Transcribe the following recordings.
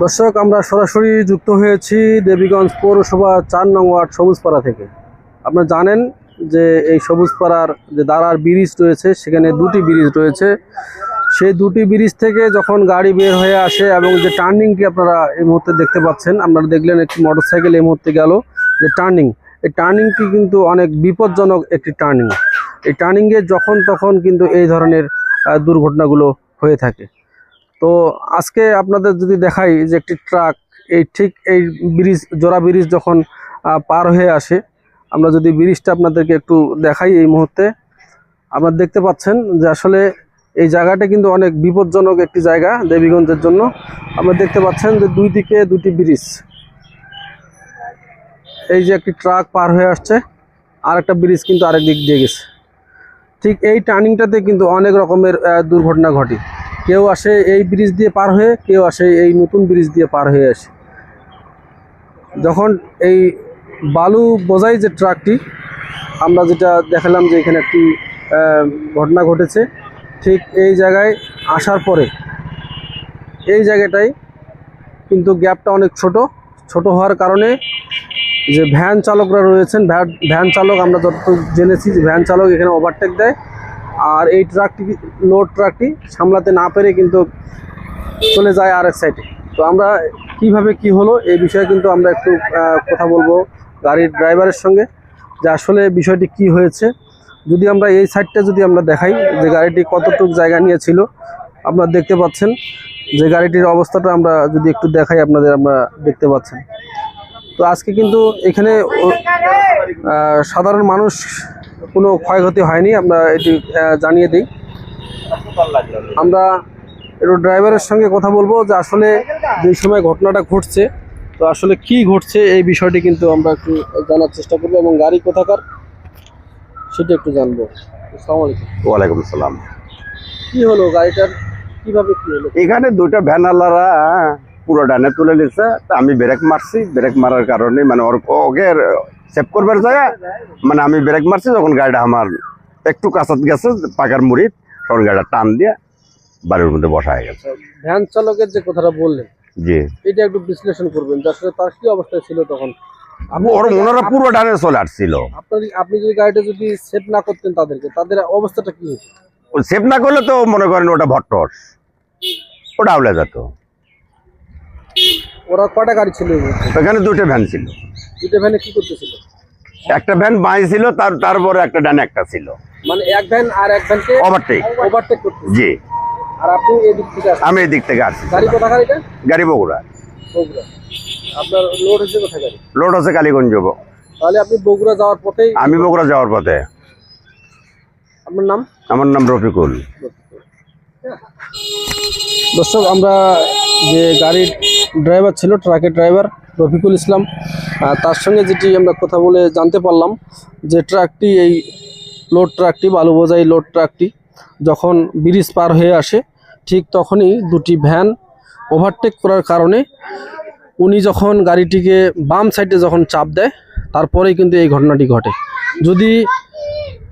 দর্শক, আমরা সরাসরি যুক্ত হয়েছি দেবীগঞ্জ পৌরসভা চার নং ওয়ার্ড সবুজপাড়া থেকে। আপনারা জানেন যে এই সবুজপাড়ার যে দাঁড়ার ব্রিজ রয়েছে, সেখানে দুটি ব্রিজ রয়েছে। সেই দুটি ব্রিজ থেকে যখন গাড়ি বের হয়ে আসে এবং যে টার্নিংটি আপনারা এই মুহূর্তে দেখতে পাচ্ছেন, আপনারা দেখলেন একটি মোটরসাইকেল এই মুহূর্তে গেল যে টার্নিং এই টার্নিংটি কিন্তু অনেক বিপজ্জনক একটি টার্নিং এই টার্নিংয়ে যখন তখন কিন্তু এই ধরনের দুর্ঘটনাগুলো হয়ে থাকে। তো আজকে আপনাদের যদি দেখাই যে একটি ট্রাক, এই ঠিক এই ব্রিজ, জোড়া ব্রিজ যখন পার হয়ে আসে, আমরা যদি ব্রিজটা আপনাদেরকে একটু দেখাই এই মুহূর্তে, আপনারা দেখতে পাচ্ছেন যে আসলে এই জায়গাটা কিন্তু অনেক বিপজ্জনক একটি জায়গা দেবীগঞ্জের জন্য। আপনারা দেখতে পাচ্ছেন যে দুই দিকে দুটি ব্রিজ। এই যে একটি ট্রাক পার হয়ে আসছে আর একটা ব্রিজ কিন্তু আরেক দিক দিয়ে গেছে। ঠিক এই টার্নিংটাতে কিন্তু অনেক রকমের দুর্ঘটনা ঘটে। কেউ আসে এই ব্রিজ দিয়ে পার হয়ে, কেউ আসে এই নতুন ব্রিজ দিয়ে পার হয়ে আসে। যখন এই বালু বোঝাই যে ট্রাকটি, আমরা যেটা দেখালাম যে এখানে একটি ঘটনা ঘটেছে, ঠিক এই জায়গায় আসার পরে, এই জায়গাটায় কিন্তু গ্যাপটা অনেক ছোট ছোট হওয়ার কারণে যে ভ্যান চালকরা রয়েছেন, ভ্যান ভ্যান চালক আমরা যত জেনেছি যে ভ্যান চালক এখানে ওভারটেক দেয়। আর এই ট্রাকটি, লোড ট্রাকটি সামলাতে না পেরে কিন্তু চলে যায় আর এক সাইডে। তো আমরা কীভাবে কি হলো এই বিষয়ে কিন্তু আমরা একটু কথা বলব গাড়ির ড্রাইভারের সঙ্গে যে আসলে বিষয়টি কি হয়েছে। যদি আমরা এই সাইডটা যদি আমরা দেখাই যে গাড়িটি কতটুকু জায়গা নিয়েছিল আপনারা দেখতে পাচ্ছেন যে গাড়িটির অবস্থাটা আমরা যদি একটু দেখাই, আপনাদের আমরা দেখতে পাচ্ছেন। তো আজকে কিন্তু এখানে সাধারণ মানুষ কোনো ক্ষয়ক্ষতি হয়নি আমরা এটি জানিয়ে দিই। আমরা একটু ড্রাইভারের সঙ্গে কথা বলব যে আসলে যে সময় ঘটনাটা ঘটছে তো আসলে কি ঘটছে এই বিষয়টি কিন্তু আমরা একটু জানার চেষ্টা করব এবং গাড়ি কোথাকার সেটা একটু জানব। ওয়ালাইকুম আসসালাম। কি হলো গাড়িটার কীভাবে কি হলো? এখানে দুইটা ভ্যানালারা পুরো ডানে তুলে নিচ্ছে আমি ব্রেক মারছি ব্রেক মারার কারণে মানে ওর ওকে সেভ করবার যায় মানে আমি ব্রেক মারছি যখন গাড়িটা আমার একটু কাছাত গেছে পাকার মুড়ি তখন গাড়িটা টান দিয়ে বাড়ির মধ্যে বসা হয়ে গেছে। ভ্যান চালকের যে কথাটা বললেন জি। এটা একটু বিশ্লেষণ করবেন আসলে তার কি অবস্থায় ছিল তখন? ওনারা পুরো ডানে চলে আসছিল। আপনি যদি গাড়িটা যদি সেভ না করতেন তাদেরকে তাদের অবস্থাটা কি সেভ না করলে তো মনে করেন ওটা ভট্টস ওটা আউলে যেত। ওরা কটা গাড়ি ছিল? ওখানে দুটো ভ্যান ছিল। দুটো ভ্যানে কি করতেছিল? একটা ভ্যান বাঁই ছিল তার তারপরে একটা ডানে একটা ছিল। মানে এক ভ্যান আর এক ভ্যানকে ওভারটেক ওভারটেক করতেছিল জি। আর আপনি এদিক থেকে আসছেন? আমি এদিক থেকে আসছি। গাড়ি কোথা গাড়িটা? গাড়ি বগুড়া। বগুড়া। আপনার লোড হচ্ছে কোথায় গাড়ি? লোড আছে কালীগঞ্জ যাব তাহলে আপনি বগুড়া যাওয়ার পথেই আমি বগুড়া যাওয়ার পথে। আপনার নাম? আমার নাম রফিকুল। দর্শক, আমরা যে গাড়ির ড্রাইভার ছিল, ট্রাকের ড্রাইভার রফিকুল ইসলাম তার সঙ্গে যেটি আমরা কথা বলে জানতে পারলাম যে ট্রাকটি, এই লোড ট্রাকটি বালু বোঝাই লোড ট্রাকটি যখন ব্রিজ পার হয়ে আসে, ঠিক তখনই দুটি ভ্যান ওভারটেক করার কারণে উনি যখন গাড়িটিকে বাম সাইডে যখন চাপ দেয়, তারপরেই কিন্তু এই ঘটনাটি ঘটে। যদি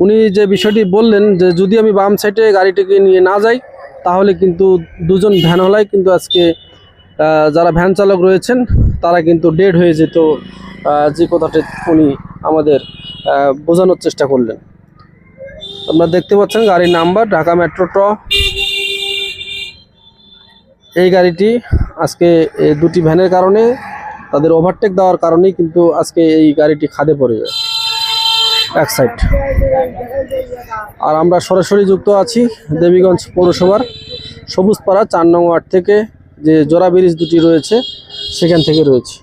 উনি যে বিষয়টি বললেন যে যদি আমি বাম সাইডে গাড়িটিকে নিয়ে না যাই তাহলে কিন্তু দুজন ভ্যানওয়ালাই কিন্তু আজকে যারা ভ্যান চালক রয়েছেন, তারা কিন্তু ডেড হয়ে যেত যে কথাটি উনি আমাদের বোঝানোর চেষ্টা করলেন। আপনারা দেখতে পাচ্ছেন গাড়ির নাম্বার, ঢাকা মেট্রো ট এই গাড়িটি আজকে দুটি ভ্যানের কারণে, তাদের ওভারটেক দেওয়ার কারণেই কিন্তু আজকে এই গাড়িটি খাদে পড়ে যায়। এক সাইড আর আমরা সরাসরি যুক্ত আছি দেবীগঞ্জ পৌরসভার সবুজপাড়া চার নং ওয়ার্ড থেকে যে জোড়া ব্রিজ দুটি রয়েছে সেখান থেকে রয়েছে।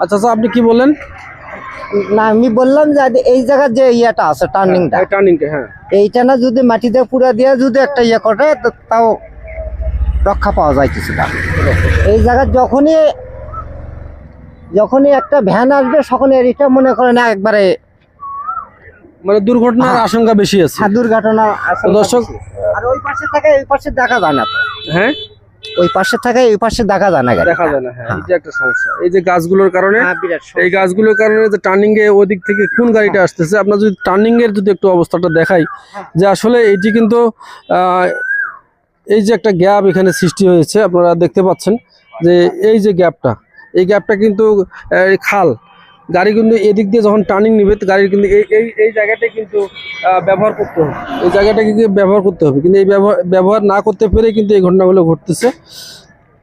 আচ্ছা আচ্ছা আপনি কি বললেন? না আমি বললাম যে এই জায়গার যে ইয়েটা আছে টার্নিংটা টার্নিংটা হ্যাঁ। এইটা না যদি মাটিতে পুরা দিয়ে যদি একটা ইয়ে করে তাও রক্ষা পাওয়া যায় কিছুটা। এই জায়গার যখনই যখনই একটা ভ্যান আসবে তখনই এটা মনে করেন একবারে মানে দুর্ঘটনার আশঙ্কা বেশি আছে। হ্যাঁ, দুর্ঘটনা দর্শক আর ওই পাশে থাকে এই পাশে দেখা যায় না হ্যাঁ? ওই পাশে থাকে এই পাশে দেখা যায় না দেখা যায় না হ্যাঁ এটা একটা সমস্যা। এই যে গাছগুলোর কারণে হ্যাঁ, বিরাট এই গাছগুলোর কারণে যে টার্নিং এ ওদিক থেকে কোন গাড়িটা আসতেছে আপনার যদি টার্নিং এর যদি একটু অবস্থাটা দেখাই যে আসলে এটি কিন্তু এই যে একটা গ্যাপ এখানে সৃষ্টি হয়েছে আপনারা দেখতে পাচ্ছেন যে এই যে গ্যাপটা এই গ্যাপটা কিন্তু খাল গাড়ি কিন্তু এদিক দিয়ে যখন টার্নিং নেবে গাড়ির কিন্তু এই এই এই জায়গাটা কিন্তু ব্যবহার করতে হবে। এই জায়গাটা কিন্তু ব্যবহার করতে হবে। কিন্তু এই ব্যবহার ব্যবহার না করতে পেরে কিন্তু এই ঘটনাগুলো ঘটতেছে।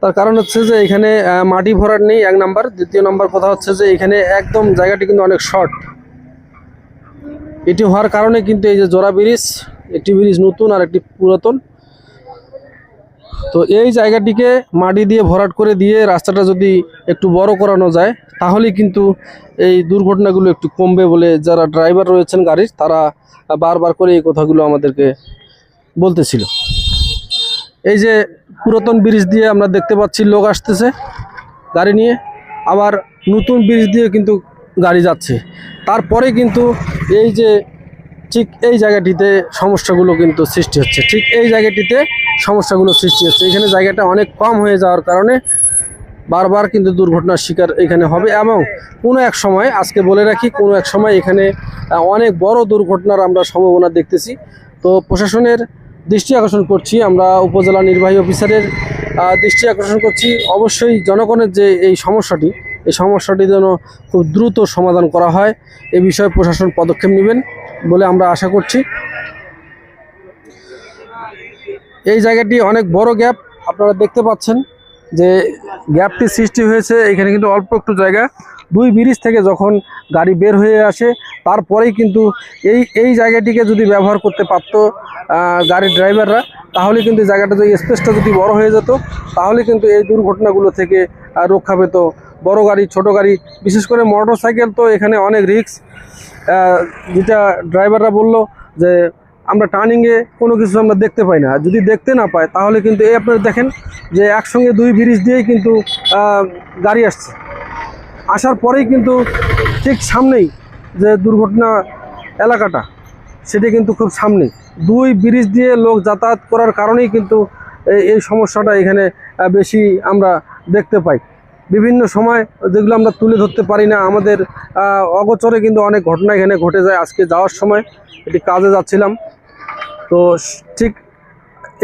তার কারণ হচ্ছে যে এখানে মাটি ভরাট নেই, এক নাম্বার। দ্বিতীয় নাম্বার কথা হচ্ছে যে এখানে একদম জায়গাটি কিন্তু অনেক শর্ট এটি হওয়ার কারণে কিন্তু এই যে জোড়া ব্রিজ, একটি ব্রিজ নতুন আর একটি পুরাতন। তো এই জায়গাটিকে মাটি দিয়ে ভরাট করে দিয়ে রাস্তাটা যদি একটু বড় করানো যায় তাহলে কিন্তু এই দুর্ঘটনাগুলো একটু কমবে বলে যারা ড্রাইভার রয়েছেন গাড়ির, তারা বারবার করে এই কথাগুলো আমাদেরকে বলতেছিল। এই যে পুরাতন ব্রিজ দিয়ে আমরা দেখতে পাচ্ছি, লোক আসতেছে গাড়ি নিয়ে, আবার নতুন ব্রিজ দিয়ে কিন্তু গাড়ি যাচ্ছে। তারপরে কিন্তু এই যে ঠিক এই জায়গাটিতে সমস্যাগুলো কিন্তু সৃষ্টি হচ্ছে। ঠিক এই জায়গাটিতে সমস্যাগুলো সৃষ্টি হচ্ছে। এখানে জায়গাটা অনেক কম হয়ে যাওয়ার কারণে বারবার কিন্তু দুর্ঘটনার শিকার এখানে হবে এবং কোনো এক সময়, আজকে বলে রাখি, কোনো এক সময় এখানে অনেক বড় দুর্ঘটনার আমরা সম্ভাবনা দেখতেছি। তো প্রশাসনের দৃষ্টি আকর্ষণ করছি, আমরা উপজেলা নির্বাহী অফিসারের দৃষ্টি আকর্ষণ করছি। অবশ্যই জনগণের যে এই সমস্যাটি এই সমস্যাটি যেন খুব দ্রুত সমাধান করা হয়, এ বিষয়ে প্রশাসন পদক্ষেপ নেবেন। বলে আমরা আশা করছি। এই জায়গাটি অনেক বড় গ্যাপ। আপনারা দেখতে পাচ্ছেন যে গ্যাপটি সৃষ্টি হয়েছে। এখানে কিন্তু অল্প একটু জায়গা। দুই ব্রিজ থেকে যখন গাড়ি বের হয়ে আসে, তারপরেই কিন্তু এই এই জায়গাটিকে যদি ব্যবহার করতে পারত গাড়ির ড্রাইভাররা, তাহলে কিন্তু জায়গাটা যদি স্পেসটা যদি বড় হয়ে যেত, তাহলে কিন্তু এই দুর্ঘটনাগুলো থেকে রক্ষা পেত। বড় গাড়ি, ছোট গাড়ি, বিশেষ করে মোটর সাইকেল তো এখানে অনেক রিস্ক। যেটা ড্রাইভাররা বলল যে আমরা টার্নিংয়ে কোনো কিছু আমরা দেখতে পাই না। যদি দেখতে না পাই তাহলে কিন্তু এই আপনারা দেখেন যে একসঙ্গে দুই ব্রিজ দিয়েই কিন্তু গাড়ি আসছে। আসার পরেই কিন্তু ঠিক সামনেই যে দুর্ঘটনা এলাকাটা, সেটা কিন্তু খুব সামনে দুই ব্রিজ দিয়ে লোক যাতায়াত করার কারণেই কিন্তু এই এই সমস্যাটা এখানে বেশি আমরা দেখতে পাই। বিভিন্ন সময় যেগুলো আমরা তুলে ধরতে পারি না, আমাদের অগোচরে কিন্তু অনেক ঘটনা এখানে ঘটে যায় আজকে যাওয়ার সময়। এটি কাজে যাচ্ছিলাম। তো ঠিক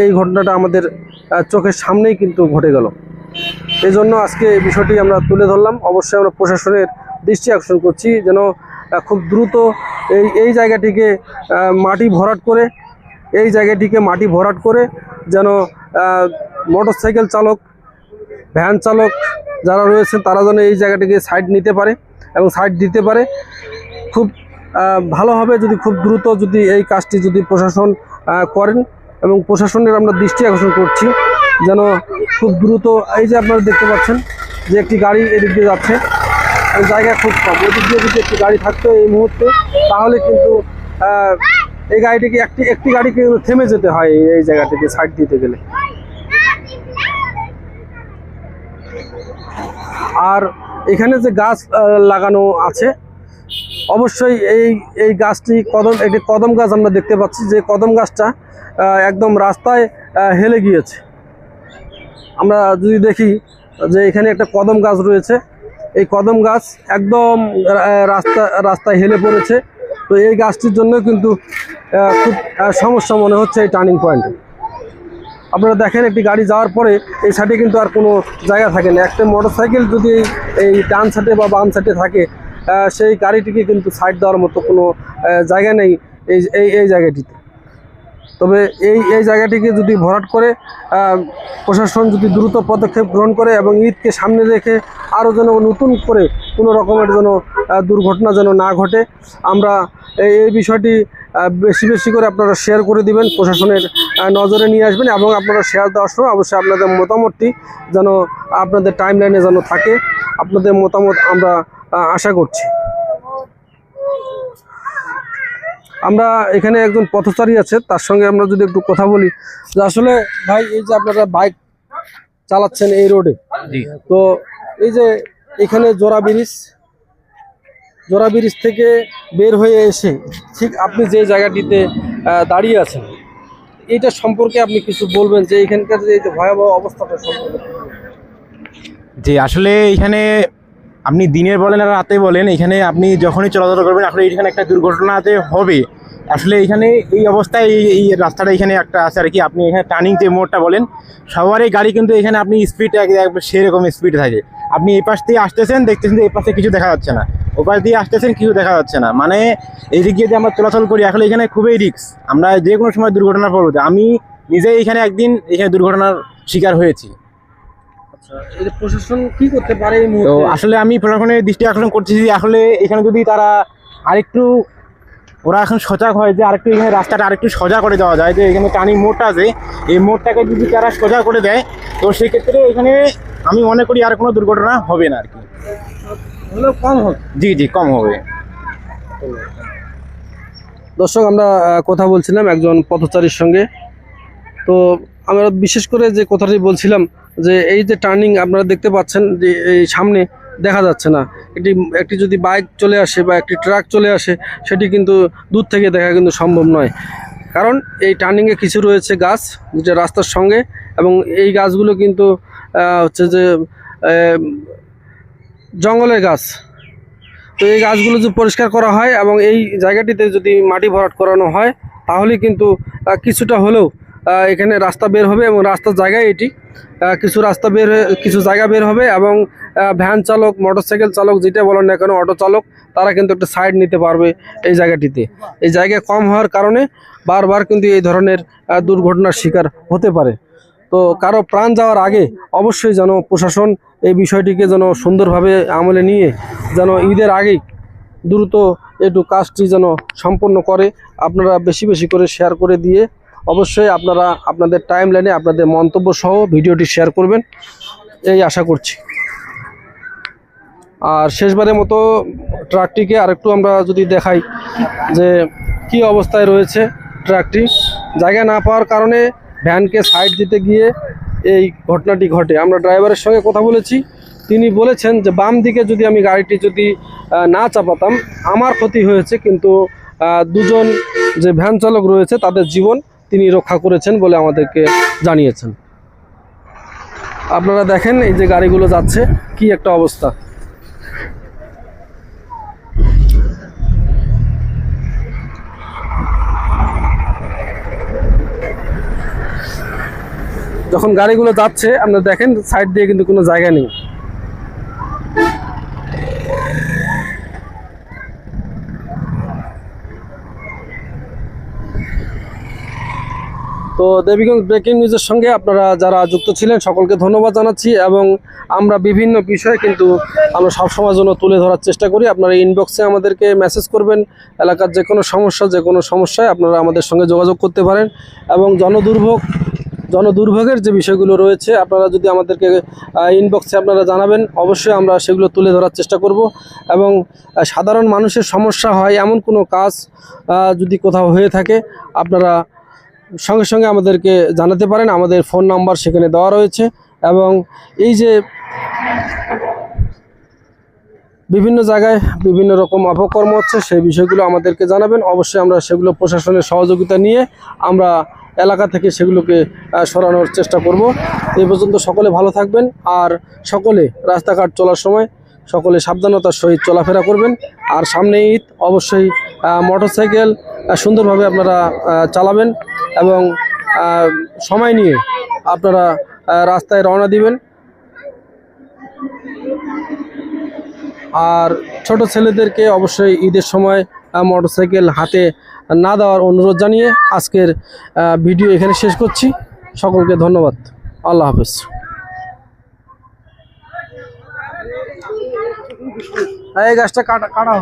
এই ঘটনাটা আমাদের চোখের সামনেই কিন্তু ঘটে গেল। এই জন্য আজকে এই বিষয়টি আমরা তুলে ধরলাম। অবশ্যই আমরা প্রশাসনের দৃষ্টি আকর্ষণ করছি যেন খুব দ্রুত এই এই জায়গাটিকে মাটি ভরাট করে, এই জায়গাটিকে মাটি ভরাট করে যেন মোটর সাইকেল চালক, ভ্যান চালক যারা রয়েছেন, তারা যেন এই জায়গাটিকে সাইড নিতে পারে এবং সাইড দিতে পারে। খুব ভালোভাবে যদি খুব দ্রুত যদি এই কাজটি যদি প্রশাসন করেন এবং প্রশাসনের আমরা দৃষ্টি আকর্ষণ করছি যেন খুব দ্রুত এই যে আপনারা দেখতে পাচ্ছেন যে একটি গাড়ি এদিক দিয়ে যাচ্ছে জায়গা খুব কম। এদিক দিয়ে যদি একটি গাড়ি থাকতো এই মুহূর্তে, তাহলে কিন্তু এই গাড়িটিকে একটি একটি গাড়িকে থেমে যেতে হয় এই- জায়গাটিকে সাইড দিতে গেলে। আর এখানে যে গাছ লাগানো আছে, অবশ্যই এই এই গাছটি কদম একটি কদম গাছ আমরা দেখতে পাচ্ছি যে কদম গাছটা একদম রাস্তায় হেলে গিয়েছে। আমরা যদি দেখি যে এখানে একটা কদম গাছ রয়েছে, এই কদম গাছ একদম রাস্তা, রাস্তায় হেলে পড়েছে। তো এই গাছটির জন্য কিন্তু খুব সমস্যা মনে হচ্ছে এই টার্নিং পয়েন্টে আপনারা দেখেন, একটি গাড়ি যাওয়ার পরে এই সাইডে কিন্তু আর কোনো জায়গা থাকে না। একটা মোটর সাইকেল যদি এই ডান সাইডে বা বাম সাইডে থাকে সেই গাড়িটিকে কিন্তু সাইড দেওয়ার মতো কোনো জায়গা নেই এই এই এই জায়গাটিতে। তবে এই এই জায়গাটিকে যদি ভরাট করে প্রশাসন যদি দ্রুত পদক্ষেপ গ্রহণ করে এবং ঈদকে সামনে রেখে আরও যেন নতুন করে কোনো রকমের যেন দুর্ঘটনা যেন না ঘটে, আমরা এই বিষয়টি বেশি বেশি করে আপনারা শেয়ার করে দিবেন প্রশাসনের নজরে নিয়ে আসবেন এবং আপনারা শেয়ার দেওয়ার সময় অবশ্যই আপনাদের মতামতটি যেন আপনাদের টাইম লাইনে যেন থাকে। আপনাদের মতামত আমরা আশা করছি। আমরা এখানে একজন পথচারী আছে তার সঙ্গে আমরা যদি একটু কথা বলি যে আসলে ভাই এই যে আপনারা বাইক চালাচ্ছেন এই রোডে তো এই যে এখানে জোড়া ব্রিজ জোড়া ব্রিজ থেকে বের হয়ে এসে ঠিক আপনি যে জায়গাটিতে দাঁড়িয়ে আছেন, এটা সম্পর্কে আপনি কিছু বলবেন যে এখানকার যে ভয়াবহ অবস্থাটা সম্পর্কে? যে আসলে এখানে আপনি দিনের বলেন আর রাতে বলেন, এখানে আপনি যখনই চলাচল করবেন, আসলে এখানে একটা দুর্ঘটনাতে হবে। আসলে এখানে এই অবস্থায় এই রাস্তাটা এখানে একটা আছে আর কি, আপনি এখানে টার্নিং যে মোড়টা বলেন, সবারই গাড়ি কিন্তু এখানে আপনি স্পিড সেরকম স্পিড থাকে। আপনি এই পাশ দিয়ে আসতেছেন দেখতেছেন যে এই পাশে কিছু দেখা যাচ্ছে না। ও পাশ দিয়ে আসতেছেন কিছু দেখা যাচ্ছে না। মানে এই দিক দিয়ে যে আমরা চলাচল করি আসলে এখানে খুবই রিস্ক আমরা যে কোনো সময় দুর্ঘটনা পড়ব আমি নিজেই এখানে একদিন এখানে দুর্ঘটনার শিকার হয়েছি। আচ্ছা প্রশাসন কি করতে পারে তো আসলে আমি প্রশাসনের দৃষ্টি আকর্ষণ করছি যে আসলে এখানে যদি তারা আরেকটু ওরা এখন সজাগ হয় যে আরেকটু এখানে রাস্তাটা আরেকটু সোজা করে দেওয়া যায় যে এখানে টার্নিং মোড়টা আছে এই মোড়টাকে যদি তারা সোজা করে দেয় তো সেক্ষেত্রে এখানে আমি মনে করি আর কোনো দুর্ঘটনা হবে না আর কি। কম হবে। জি জি কম হবে। দর্শক আমরা কথা বলছিলাম একজন পথচারীর সঙ্গে। তো আমরা বিশেষ করে যে কথাটি বলছিলাম যে এই যে টার্নিং আপনারা দেখতে পাচ্ছেন যে এই সামনে দেখা যাচ্ছে না। একটি একটি যদি বাইক চলে আসে বা একটি ট্রাক চলে আসে, সেটি কিন্তু দূর থেকে দেখা কিন্তু সম্ভব নয়। কারণ এই টার্নিংয়ে কিছু রয়েছে গাছ, যেটা রাস্তার সঙ্গে, এবং এই গাছগুলো কিন্তু হচ্ছে যে জঙ্গলের গাছ। তো এই গাছগুলো যদি পরিষ্কার করা হয় এবং এই জায়গাটিতে যদি মাটি ভরাট করানো হয়, তাহলে কিন্তু কিছুটা হলেও এখানে রাস্তা বের হবে এবং রাস্তার জায়গায় এটি কিছু রাস্তা বের কিছু জায়গা বের হবে এবং ভ্যান চালক মোটরসাইকেল চালক যেটা বলেন না কেন অটো চালক, তারা কিন্তু একটা সাইড নিতে পারবে এই জায়গাটিতে। এই জায়গা কম হওয়ার কারণে বারবার কিন্তু এই ধরনের দুর্ঘটনার শিকার হতে পারে। তো কারও প্রাণ যাওয়ার আগে অবশ্যই যেন প্রশাসন এই বিষয়টিকে যেন সুন্দরভাবে আমলে নিয়ে যেন ঈদের আগেই দ্রুত একটু কাজটি যেন সম্পন্ন করে, আপনারা বেশি বেশি করে শেয়ার করে দিয়ে অবশ্যই আপনারা আপনাদের টাইম লাইনে আপনাদের মন্তব্য সহ ভিডিওটি শেয়ার করবেন। এই আশা করছি। আর শেষবারের মতো ট্রাকটিকে আরেকটু আমরা যদি দেখাই যে কি অবস্থায় রয়েছে ট্রাকটি। জায়গা না পাওয়ার কারণে ভ্যানকে সাইড দিতে গিয়ে এই ঘটনাটি ঘটে। আমরা ড্রাইভারের সঙ্গে কথা বলেছি। তিনি বলেছেন যে বাম দিকে যদি আমি গাড়িটি যদি না চাপাতাম, আমার ক্ষতি হয়েছে কিন্তু দুজন যে ভ্যান চালক রয়েছে তাদের জীবন তিনি রক্ষা করেছেন বলে আমাদেরকে জানিয়েছেন। আপনারা দেখেন এই যে গাড়িগুলো যাচ্ছে, কি একটা অবস্থা। যখন গাড়িগুলো যাচ্ছে আপনারা দেখেন সাইড দিয়ে কিন্তু কোনো জায়গা নেই। তো দেবীগঞ্জ ব্রেকিং নিউজের সঙ্গে আপনারা যারা যুক্ত ছিলেন, সকলকে ধন্যবাদ জানাচ্ছি এবং আমরা বিভিন্ন বিষয়ে কিন্তু আমরা সবসময় জন্য তুলে ধরার চেষ্টা করি। আপনারা ইনবক্সে আমাদেরকে মেসেজ করবেন। এলাকার যে কোনো সমস্যা যে কোনো সমস্যায় আপনারা আমাদের সঙ্গে যোগাযোগ করতে পারেন এবং জনদুর্ভোগ জনদুর্ভোগের যে বিষয়গুলো রয়েছে, আপনারা যদি আমাদেরকে ইনবক্সে আপনারা জানাবেন, অবশ্যই আমরা সেগুলো তুলে ধরার চেষ্টা করব। এবং সাধারণ মানুষের সমস্যা হয়, এমন কোনো কাজ যদি কোথাও হয়ে থাকে, আপনারা সঙ্গে সঙ্গে আমাদেরকে জানাতে পারেন। আমাদের ফোন নাম্বার সেখানে দেওয়া রয়েছে। এবং এই যে বিভিন্ন জায়গায় বিভিন্ন রকম অপকর্ম হচ্ছে, সেই বিষয়গুলো আমাদেরকে জানাবেন। অবশ্যই আমরা সেগুলো প্রশাসনের সহযোগিতা নিয়ে আমরা এলাকা থেকে সেগুলোকে সরানোর চেষ্টা করব। এই পর্যন্ত সকলে ভালো থাকবেন আর সকলে রাস্তাঘাট চলার সময় সকলে সাবধানতার সহিত চলাফেরা করবেন। আর সামনে ঈদ, অবশ্যই মোটর সাইকেল সুন্দরভাবে আপনারা চালাবেন এবং সময় নিয়ে আপনারা রাস্তায় রওনা দিবেন। আর ছোট ছেলেদেরকে অবশ্যই ঈদের সময় মোটরসাইকেল হাতে না দেওয়ার অনুরোধ জানিয়ে আজকের আহ, ভিডিও এখানে শেষ করছি। সকলকে ধন্যবাদ। আল্লাহ হাফেজ। এই গাছটা কাটা কাটা